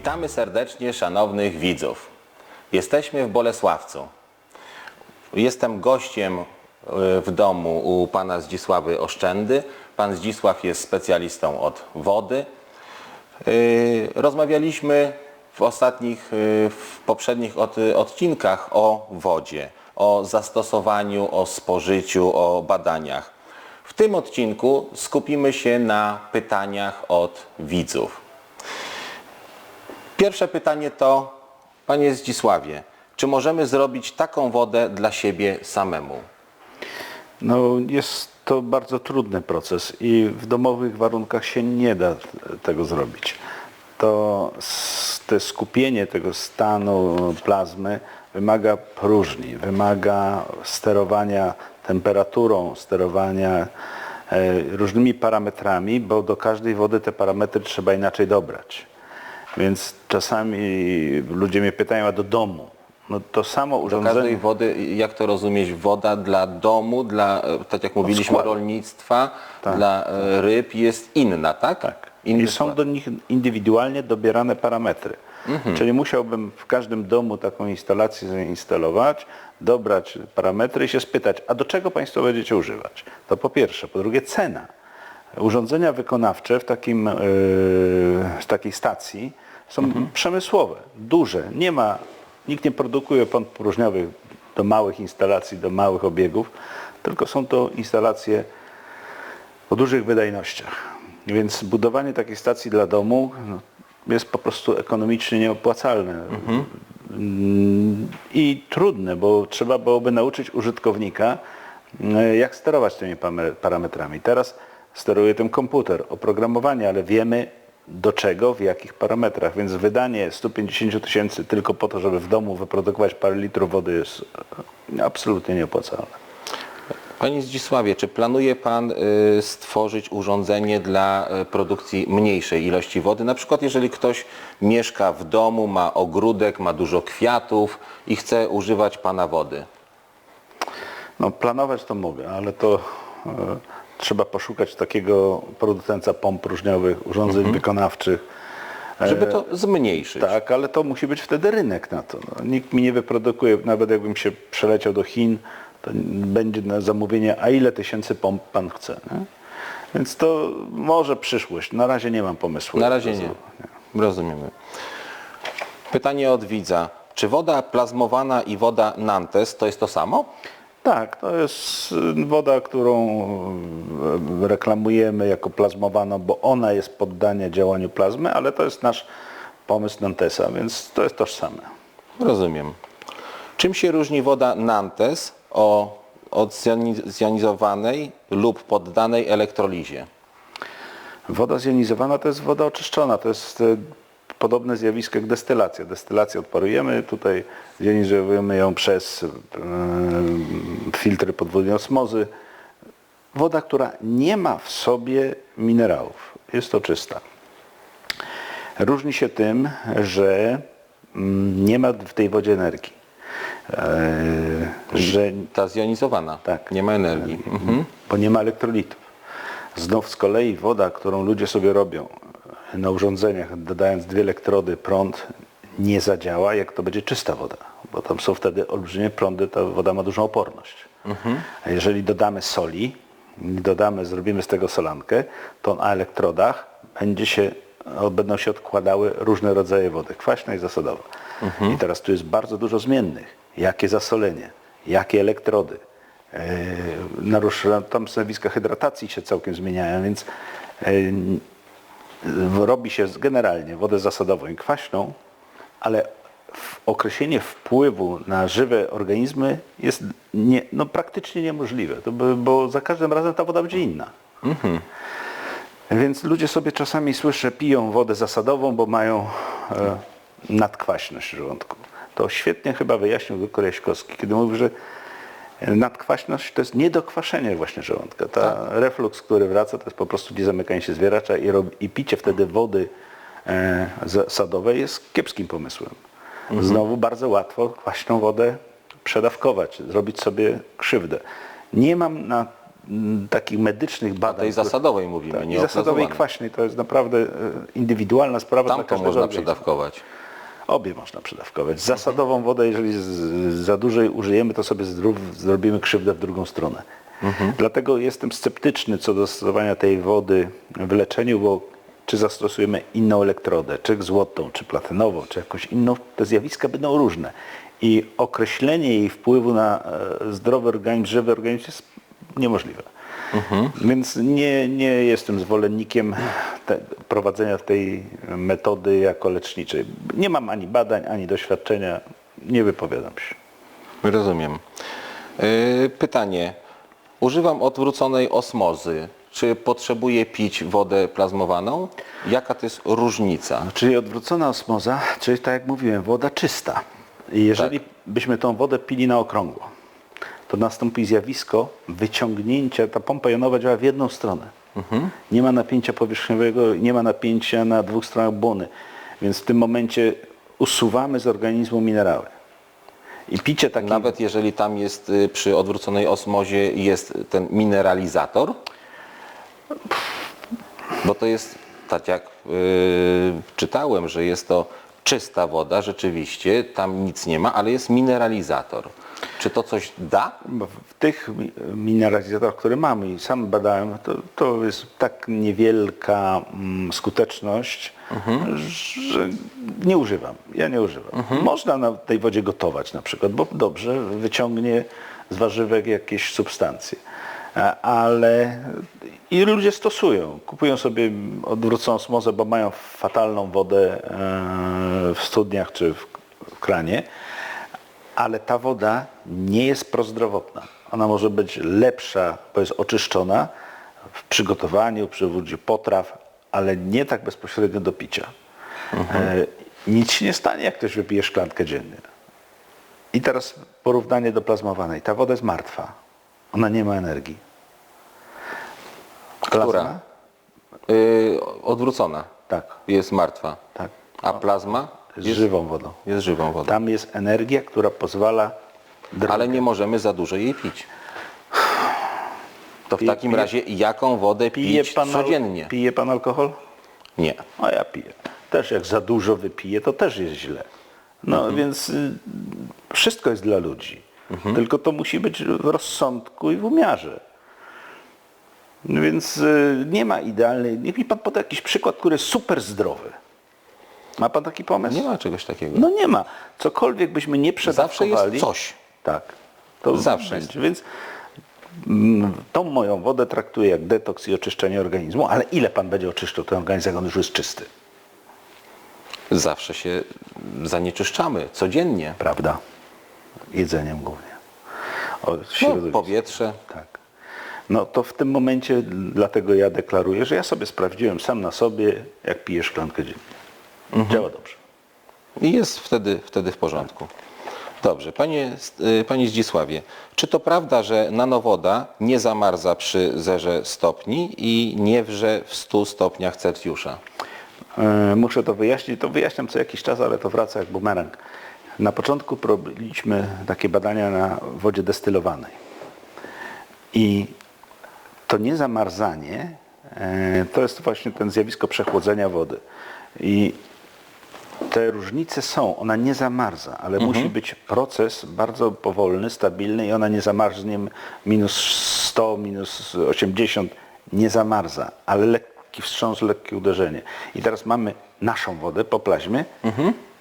Witamy serdecznie szanownych widzów. Jesteśmy w Bolesławcu. Jestem gościem e, w domu u pana Zdzisławy Oszczędy. Pan Zdzisław jest specjalistą od wody. E, Rozmawialiśmy w ostatnich, e, w poprzednich od- odcinkach o wodzie, o zastosowaniu, o spożyciu, o badaniach. W tym odcinku skupimy się na pytaniach od widzów. Pierwsze pytanie to, panie Zdzisławie, czy możemy zrobić taką wodę dla siebie samemu? No, jest to bardzo trudny proces i w domowych warunkach się nie da tego zrobić. To, to skupienie tego stanu plazmy wymaga próżni, wymaga sterowania temperaturą, sterowania e, różnymi parametrami, bo do każdej wody te parametry trzeba inaczej dobrać. Więc czasami ludzie mnie pytają, a do domu? No to samo Do urządzenie... każdej wody, jak to rozumieć, woda dla domu, dla, e, tak jak mówiliśmy, składu. rolnictwa, Tak, dla e, ryb jest inna, tak? Tak. Inny I są skład. do nich indywidualnie dobierane parametry. Czyli musiałbym w każdym domu taką instalację zainstalować, dobrać parametry i się spytać, a do czego Państwo będziecie używać? To po pierwsze. Po drugie cena. Urządzenia wykonawcze w, takim, yy, w takiej stacji są przemysłowe, duże. Nie ma, nikt nie produkuje pomp próżniowych do małych instalacji, do małych obiegów, tylko są to instalacje o dużych wydajnościach. Więc budowanie takiej stacji dla domu no, jest po prostu ekonomicznie nieopłacalne. Mm, I trudne, bo trzeba byłoby nauczyć użytkownika, mm, jak sterować tymi parametrami. Teraz steruje tym komputer, oprogramowanie, ale wiemy do czego, w jakich parametrach. Więc wydanie 150 tysięcy tylko po to, żeby w domu wyprodukować parę litrów wody jest e, absolutnie nieopłacalne. Panie Zdzisławie, czy planuje Pan y, stworzyć urządzenie dla y, produkcji mniejszej ilości wody? Na przykład jeżeli ktoś mieszka w domu, ma ogródek, ma dużo kwiatów i chce używać Pana wody. No planować to mogę, ale to e, trzeba poszukać takiego producenta pomp próżniowych, urządzeń wykonawczych. Żeby to zmniejszyć. Tak, ale to musi być wtedy rynek na to. No, nikt mi nie wyprodukuje, nawet jakbym się przeleciał do Chin, to będzie na zamówienie, a ile tysięcy pomp pan chce. Nie? Więc to może przyszłość. Na razie nie mam pomysłu. Na razie nie. zrobić. Rozumiemy. Pytanie od widza. Czy woda plazmowana i woda Nantes to jest to samo? Tak, to jest y, woda, którą y, reklamujemy jako plazmowaną, bo ona jest poddana działaniu plazmy, ale to jest nasz pomysł Nantesa, więc to jest tożsame. Rozumiem. Czym się różni woda Nantes o, od zjoni- zjonizowanej lub poddanej elektrolizie? Woda zjonizowana to jest woda oczyszczona, to jest y, podobne zjawisko jak destylacja. Destylację odparujemy, tutaj zjonizujemy ją przez y, filtry podwójnej osmozy. Woda, która nie ma w sobie minerałów, jest to czysta. Różni się tym, że mm, nie ma w tej wodzie energii. E, że Ta zjonizowana. Tak. Nie ma energii. Mhm. bo nie ma elektrolitów. Znów z kolei woda, którą ludzie sobie robią na urządzeniach, dodając dwie elektrody, prąd nie zadziała, jak to będzie czysta woda, bo tam są wtedy olbrzymie prądy, ta woda ma dużą oporność. A jeżeli dodamy soli, dodamy, zrobimy z tego solankę, to na elektrodach będzie się, będą się odkładały różne rodzaje wody, kwaśna i zasadowa. I teraz tu jest bardzo dużo zmiennych. Jakie zasolenie, jakie elektrody, E, narusza, tam zjawiska hydratacji się całkiem zmieniają, więc e, robi się generalnie wodę zasadową i kwaśną, ale określenie wpływu na żywe organizmy jest nie, no, praktycznie niemożliwe, by, bo za każdym razem ta woda będzie inna. Więc ludzie sobie czasami słyszę, piją wodę zasadową, bo mają e, nadkwaśność żołądku. To świetnie chyba wyjaśnił doktor Jaśkowski, kiedy mówił, że nadkwaśność to jest niedokwaszenie właśnie żołądka. Ta refluks, który wraca, to jest po prostu niezamykanie się zwieracza i, rob, i picie wtedy wody e, zasadowej jest kiepskim pomysłem. Znowu bardzo łatwo kwaśną wodę przedawkować, zrobić sobie krzywdę. Nie mam na mm, takich medycznych badań. tej które- zasadowej mówimy, tak, nie o zasadowej kwaśnej. To jest naprawdę e, indywidualna sprawa Tam to można organizmu. przedawkować. Obie można przedawkować. Zasadową wodę, jeżeli z, za dużej użyjemy, to sobie zrobimy krzywdę w drugą stronę. Dlatego jestem sceptyczny co do stosowania tej wody w leczeniu, bo czy zastosujemy inną elektrodę, czy złotą, czy platynową, czy jakąś inną, te zjawiska będą różne. I określenie jej wpływu na e, zdrowy organizm, żywy organizm jest niemożliwe. Więc nie, nie jestem zwolennikiem te, prowadzenia tej metody jako leczniczej. Nie mam ani badań, ani doświadczenia, nie wypowiadam się. Rozumiem. Yy, Pytanie. Używam odwróconej osmozy. Czy potrzebuję pić wodę plazmowaną? Jaka to jest różnica? Czyli odwrócona osmoza, czyli tak jak mówiłem, woda czysta. I jeżeli byśmy tą wodę pili na okrągło, to nastąpi zjawisko wyciągnięcia, ta pompa jonowa działa w jedną stronę. Nie ma napięcia powierzchniowego, nie ma napięcia na dwóch stronach błony. Więc w tym momencie usuwamy z organizmu minerały. I picie takiej Nawet jeżeli tam jest y, przy odwróconej osmozie jest ten mineralizator? Bo to jest, tak jak yy, czytałem, że jest to czysta woda, rzeczywiście, tam nic nie ma, ale jest mineralizator. Czy to coś da? W tych mi- mineralizatorach, które mamy i sam badałem, to, to jest tak niewielka mm, skuteczność, że nie używam. Ja nie używam. Można na tej wodzie gotować na przykład, bo dobrze wyciągnie z warzywek jakieś substancje. A- Ale i ludzie stosują. Kupują sobie odwróconą smozę, bo mają fatalną wodę e, w studniach czy w, kranie ale ta woda nie jest prozdrowotna. Ona może być lepsza, bo jest oczyszczona w przygotowaniu, przy użyciu potraw, ale nie tak bezpośrednio do picia. E, nic się nie stanie, jak ktoś wypije szklankę dziennie. I teraz porównanie do plazmowanej. Ta woda jest martwa. Ona nie ma energii. Plazma? Która? Yy, odwrócona. Tak, Jest martwa. tak. A plazma Z jest, żywą wodą. jest żywą wodą. Tam jest energia, która pozwala drogę. Ale nie możemy za dużo jej pić. To w Pije- takim pije- razie jaką wodę Pije pić pan, codziennie? pije pan alkohol? Nie. A ja piję. Też jak za dużo wypiję, to też jest źle. No Mhm. więc y, wszystko jest dla ludzi. Tylko to musi być w rozsądku i w umiarze. No Więc y, nie ma idealnej. Niech mi pan poda jakiś przykład, który jest super zdrowy. Ma pan taki pomysł? Nie ma czegoś takiego. No nie ma. Cokolwiek byśmy nie przedawkowali. Zawsze jest coś. Tak. To Zawsze będzie. Więc mm, tą moją wodę traktuję jak detoks i oczyszczenie organizmu, ale ile pan będzie oczyszczał ten organizm, jak on już jest czysty? Zawsze się zanieczyszczamy codziennie. Prawda? Jedzeniem głównie. O, No, powietrze. Tak. No to w tym momencie dlatego ja deklaruję, że ja sobie sprawdziłem sam na sobie, jak piję szklankę dziennie. Mhm. Działa dobrze. I jest wtedy, wtedy w porządku. Dobrze. Panie, y, Panie Zdzisławie, czy to prawda, że nanowoda nie zamarza przy zerze stopni i nie wrze w 100 stopniach Celsjusza? E, Muszę to wyjaśnić. To wyjaśniam co jakiś czas, ale to wraca jak bumerang. Na początku robiliśmy takie badania na wodzie destylowanej. I to niezamarzanie e, to jest właśnie ten zjawisko przechłodzenia wody. I te różnice są, ona nie zamarza, ale musi być proces bardzo powolny, stabilny i ona nie zamarznie minus 100, minus 80, nie zamarza, ale lekki wstrząs, lekkie uderzenie. I teraz mamy naszą wodę po plaźmie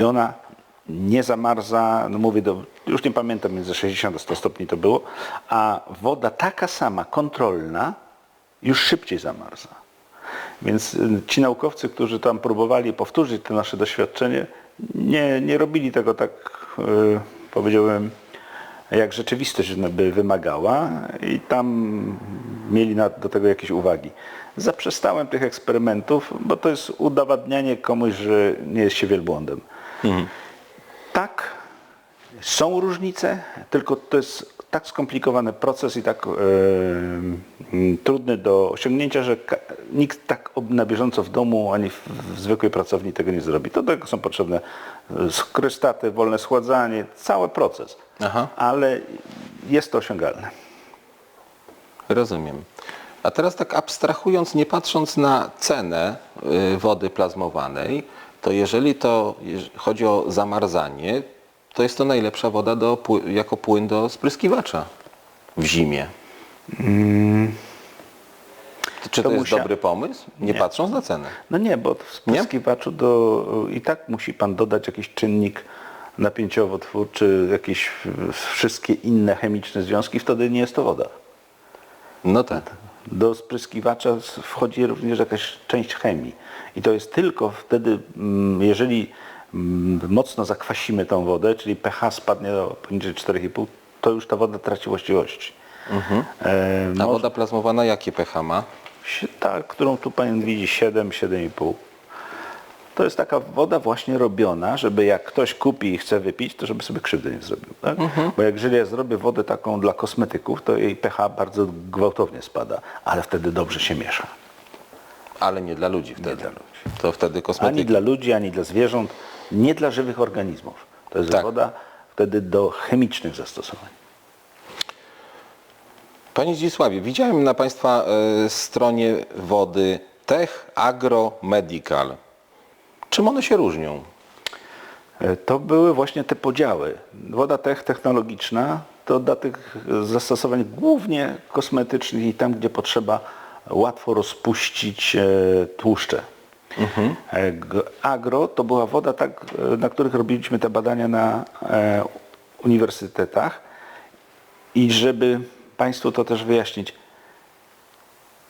i ona nie zamarza, no mówię, do, już nie pamiętam, między 60 a 100 stopni to było, a woda taka sama, kontrolna, już szybciej zamarza. Więc y, ci naukowcy, którzy tam próbowali powtórzyć te nasze doświadczenie, nie, nie robili tego tak, y, powiedziałbym, jak rzeczywistość by wymagała i tam mieli na, do tego jakieś uwagi. Zaprzestałem tych eksperymentów, bo to jest udowadnianie komuś, że nie jest się wielbłądem. Tak, są różnice, tylko to jest tak skomplikowany proces i tak e, mm, trudny do osiągnięcia, że nikt tak na bieżąco w domu ani w, w zwykłej pracowni tego nie zrobi. To do tego są potrzebne e, skrystaty, wolne schładzanie, cały proces. Aha. Ale jest to osiągalne. Rozumiem. A teraz tak abstrahując, nie patrząc na cenę y, wody plazmowanej, to jeżeli to chodzi o zamarzanie, to jest to najlepsza woda do, jako płyn do spryskiwacza w zimie. Czy to, To jest musia- dobry pomysł? Nie, Nie. patrząc na cenę. No nie, bo w spryskiwaczu do, i tak musi pan dodać jakiś czynnik napięciowo-twórczy, jakieś wszystkie inne chemiczne związki, wtedy nie jest to woda. No tak. Do spryskiwacza wchodzi również jakaś część chemii. I to jest tylko wtedy, mm, jeżeli mm, mocno zakwasimy tą wodę, czyli pH spadnie do poniżej 4,5, to już ta woda traci właściwości. E, A woda plazmowana jakie pH ma? Ta, którą tu Pan widzi, 7, 7,5. To jest taka woda właśnie robiona, żeby jak ktoś kupi i chce wypić, to żeby sobie krzywdy nie zrobił. Tak? Bo jak jeżeli ja zrobię wodę taką dla kosmetyków, to jej pH bardzo gwałtownie spada, ale wtedy dobrze się miesza. Ale nie dla ludzi wtedy. dla ludzi. To wtedy kosmetyki. Ani dla ludzi, ani dla zwierząt, nie dla żywych organizmów. To jest Tak. woda wtedy do chemicznych zastosowań. Panie Zdzisławie, widziałem na Państwa e, stronie wody Tech Agro Medical. Czym one się różnią? E, To były właśnie te podziały. Woda tech technologiczna to dla tych zastosowań głównie kosmetycznych i tam, gdzie potrzeba łatwo rozpuścić e, tłuszcze. E, g- Agro to była woda, tak, e, na których robiliśmy te badania na e, uniwersytetach i żeby Państwu to też wyjaśnić,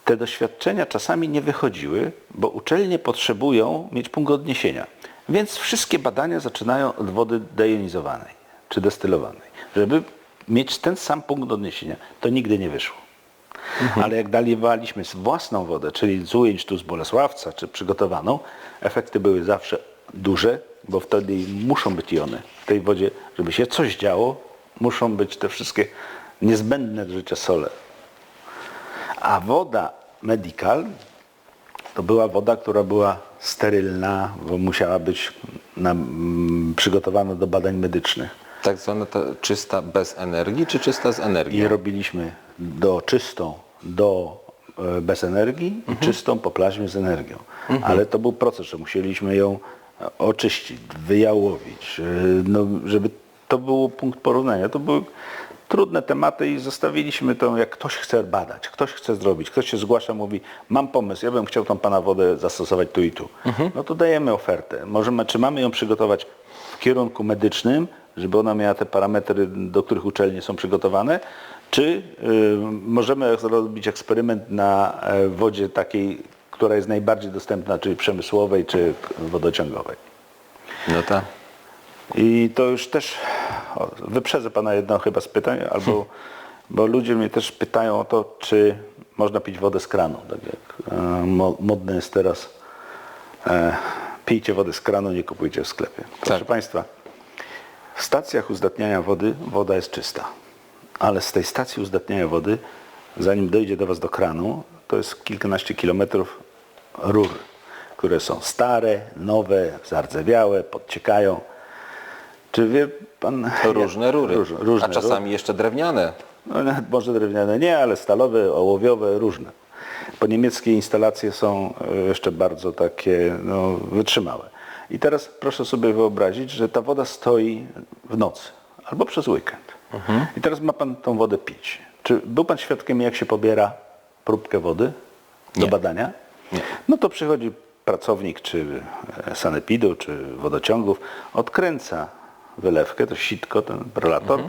te doświadczenia czasami nie wychodziły, bo uczelnie potrzebują mieć punkt odniesienia. Więc wszystkie badania zaczynają od wody dejonizowanej czy destylowanej. Żeby mieć ten sam punkt odniesienia, to nigdy nie wyszło. Ale jak daliwaliśmy własną wodę, czyli z ujęć tu z Bolesławca, czy przygotowaną, efekty były zawsze duże, bo wtedy muszą być jony. W tej wodzie, żeby się coś działo, muszą być te wszystkie niezbędne do życia sole. A woda medical to była woda, która była sterylna, bo musiała być na, mm, przygotowana do badań medycznych. Tak zwana ta czysta bez energii, czy czysta z I energią? robiliśmy do czystą do e, bez energii i czystą po plaźmie z energią. Ale to był proces, że musieliśmy ją e, oczyścić, wyjałowić, e, no, żeby to był punkt porównania. To były trudne tematy i zostawiliśmy to, jak ktoś chce badać, ktoś chce zrobić, ktoś się zgłasza, mówi, mam pomysł, ja bym chciał tą Pana wodę zastosować tu i tu. No to dajemy ofertę. Możemy, czy mamy ją przygotować w kierunku medycznym, żeby ona miała te parametry, do których uczelnie są przygotowane, czy y, możemy zrobić eksperyment na e, wodzie takiej, która jest najbardziej dostępna, czyli przemysłowej, czy wodociągowej. No tak. I to już też o, wyprzedzę Pana jedno chyba z pytań, albo, bo ludzie mnie też pytają o to, czy można pić wodę z kranu, tak jak e, mo- modne jest teraz e, pijcie wodę z kranu, nie kupujcie w sklepie. Proszę Tak. Państwa, w stacjach uzdatniania wody woda jest czysta, ale z tej stacji uzdatniania wody, zanim dojdzie do Was do kranu, to jest kilkanaście kilometrów rur, które są stare, nowe, zardzewiałe, podciekają. Czy wie Pan... Różne rury. Różne, różne A czasami jeszcze drewniane. no, może drewniane nie, ale stalowe, ołowiowe, różne. Po niemieckie instalacje są e, jeszcze bardzo takie no, wytrzymałe. I teraz proszę sobie wyobrazić, że ta woda stoi w nocy albo przez weekend. I teraz ma Pan tą wodę pić. Czy był Pan świadkiem, jak się pobiera próbkę wody do Nie. badania? Nie. No to przychodzi pracownik czy e, sanepidu, czy wodociągów, odkręca wylewkę, to sitko, ten prelator,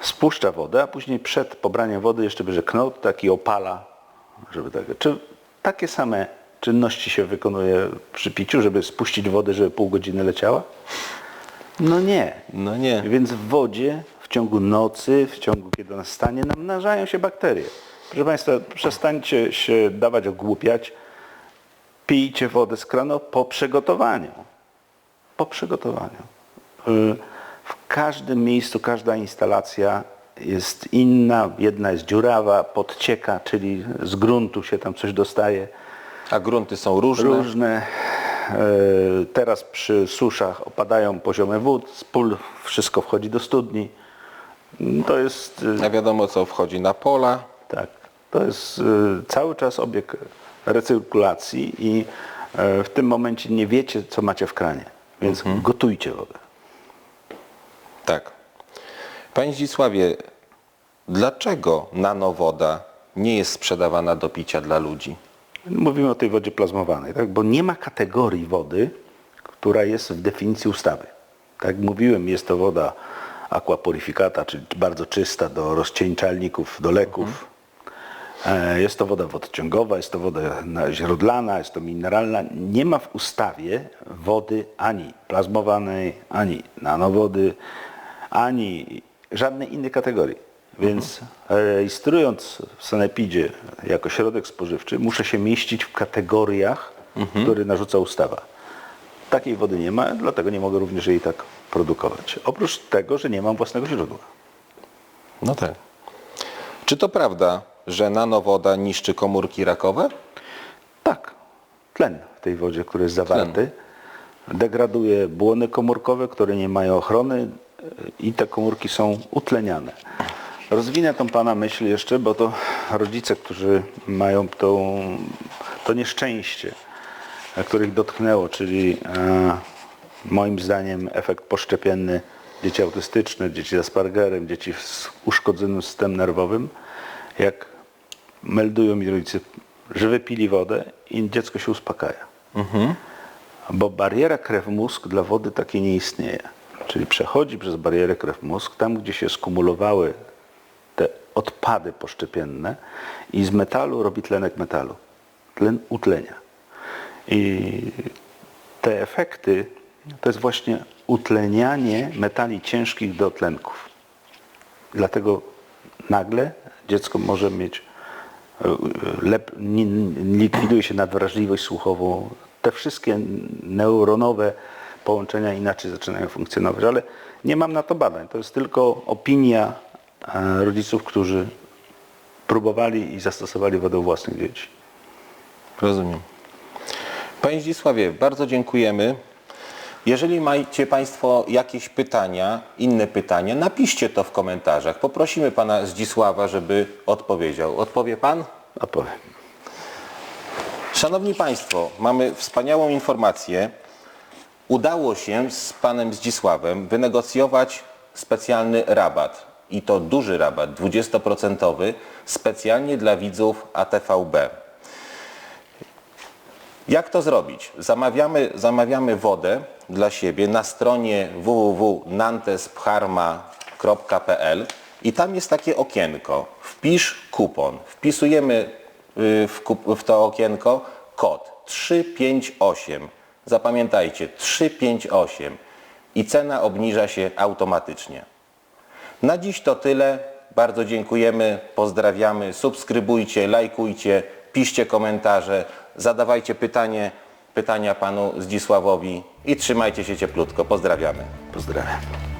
spuszcza wodę, a później przed pobraniem wody jeszcze bierze knot taki opala, żeby tego. Czy takie same czynności się wykonuje przy piciu, żeby spuścić wodę, żeby pół godziny leciała? No nie. No nie. Więc w wodzie w ciągu nocy, w ciągu kiedy ona stanie, namnażają się bakterie. Proszę Państwa, przestańcie się dawać ogłupiać. Pijcie wodę z kranu po przygotowaniu. Po przygotowaniu. W każdym miejscu, każda instalacja jest inna. Jedna jest dziurawa, podcieka, czyli z gruntu się tam coś dostaje. A grunty są różne. Różne. e, Teraz przy suszach opadają poziomy wód, z pól wszystko wchodzi do studni. To jest A wiadomo co wchodzi na pola. tak. To jest y, cały czas obieg recyrkulacji i e, w tym momencie nie wiecie, co macie w kranie. Więc gotujcie wodę. Tak. Panie Zdzisławie, dlaczego nanowoda nie jest sprzedawana do picia dla ludzi? Mówimy o tej wodzie plazmowanej, tak? bo nie ma kategorii wody, która jest w definicji ustawy. Tak jak mówiłem, jest to woda aquapurificata, czyli bardzo czysta do rozcieńczalników, do leków. E, Jest to woda wodociągowa, jest to woda na- źródlana, jest to mineralna. Nie ma w ustawie wody ani plazmowanej, ani nanowody, ani żadnej innej kategorii. Więc rejestrując w Sanepidzie jako środek spożywczy, muszę się mieścić w kategoriach, które narzuca ustawa. Takiej wody nie ma, dlatego nie mogę również jej tak produkować. Oprócz tego, że nie mam własnego źródła. No tak. Czy to prawda, że nanowoda niszczy komórki rakowe? Tak, tlen w tej wodzie, który jest zawarty, degraduje błony komórkowe, które nie mają ochrony y, i te komórki są utleniane. Rozwinę tą Pana myśl jeszcze, bo to rodzice, którzy mają tą, to nieszczęście, których dotknęło, czyli e, moim zdaniem efekt poszczepienny dzieci autystyczne, dzieci z Aspergerem, dzieci z uszkodzonym systemem nerwowym, jak meldują mi rodzice, że wypili wodę i dziecko się uspokaja. Bo bariera krew-mózg dla wody takiej nie istnieje. Czyli przechodzi przez barierę krew-mózg, tam gdzie się skumulowały odpady poszczepienne i z metalu robi tlenek metalu. Tlen utlenia. I te efekty to jest właśnie utlenianie metali ciężkich do tlenków. Dlatego nagle dziecko może mieć, e, lep, likwiduje się nadwrażliwość słuchową. Te wszystkie neuronowe połączenia inaczej zaczynają funkcjonować, ale nie mam na to badań. To jest tylko opinia rodziców, którzy próbowali i zastosowali wodę u własnych dzieci. Rozumiem. Panie Zdzisławie, bardzo dziękujemy. Jeżeli macie Państwo jakieś pytania, inne pytania, napiszcie to w komentarzach. Poprosimy Pana Zdzisława, żeby odpowiedział. Odpowie Pan? A powiem. Szanowni Państwo, mamy wspaniałą informację. Udało się z Panem Zdzisławem wynegocjować specjalny rabat. I to duży rabat, 20% specjalnie dla widzów ATVB. Jak to zrobić? Zamawiamy, zamawiamy wodę dla siebie na stronie www.nantespharma.pl i tam jest takie okienko. Wpisz kupon. Wpisujemy y, w, w to okienko kod 358. Zapamiętajcie 358 i cena obniża się automatycznie. Na dziś to tyle. Bardzo dziękujemy, pozdrawiamy, subskrybujcie, lajkujcie, piszcie komentarze, zadawajcie pytanie, pytania panu Zdzisławowi i trzymajcie się cieplutko. Pozdrawiamy. Pozdrawiam.